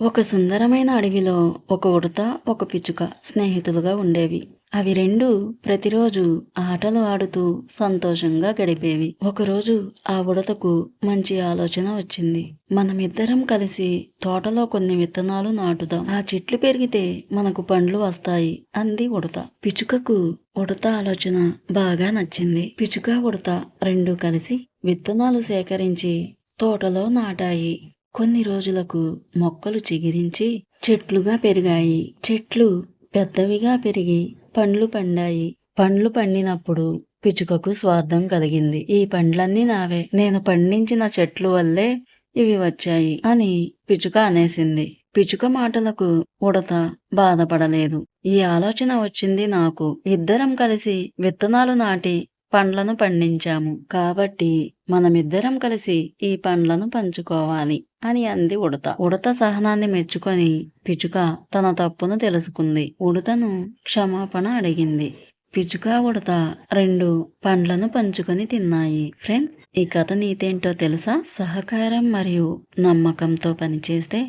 ఒక సుందరమైన అడవిలో ఒక ఉడత ఒక పిచ్చుక స్నేహితులుగా ఉండేవి. అవి రెండు ప్రతిరోజు ఆటలు ఆడుతూ సంతోషంగా గడిపేవి. ఒకరోజు ఆ ఉడతకు మంచి ఆలోచన వచ్చింది. మనమిద్దరం కలిసి తోటలో కొన్ని విత్తనాలు నాటుదాం. ఆ చెట్లు పెరిగితే మనకు పండ్లు వస్తాయి అంది ఉడత. పిచ్చుకకు ఉడత ఆలోచన బాగా నచ్చింది. పిచ్చుక ఉడత రెండు కలిసి విత్తనాలు సేకరించి తోటలో నాటాయి. కొన్ని రోజులకు మొక్కలు చిగిరించి చెట్లుగా పెరిగాయి. చెట్లు పెద్దవిగా పెరిగి పండ్లు పండాయి. పండ్లు పండినప్పుడు పిచుకకు స్వార్థం కలిగింది. ఈ పండ్లన్నీ నావే. నేను పండించిన చెట్లు వల్లే ఇవి వచ్చాయి అని పిచుక అనేసింది. పిచుక మాటలకు ఉడత బాధపడలేదు. ఈ ఆలోచన వచ్చింది నాకు. ఇద్దరం కలిసి విత్తనాలు నాటి పండ్లను పండించాము. కాబట్టి మనమిద్దరం కలిసి ఈ పండ్లను పంచుకోవాలి అని అంది ఉడత. ఉడత సహనాన్ని మెచ్చుకొని పిచుక తన తప్పును తెలుసుకుంది. ఉడతను క్షమాపణ అడిగింది. పిచుక ఉడత రెండు పండ్లను పంచుకొని తిన్నాయి. ఫ్రెండ్స్ ఈ కథ నీతేంటో తెలుసా? సహకారం మరియు నమ్మకంతో పనిచేస్తే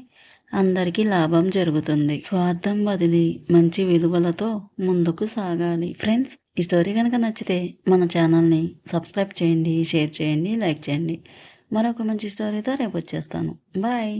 అందరికీ లాభం జరుగుతుంది. స్వార్థం వదిలి మంచి విలువలతో ముందుకు సాగాలి. ఫ్రెండ్స్ ఈ స్టోరీ కనుక నచ్చితే మన ఛానల్ని సబ్స్క్రైబ్ చేయండి షేర్ చేయండి లైక్ చేయండి. మరొక మంచి స్టోరీతో రేపు వచ్చేస్తాను. బాయ్.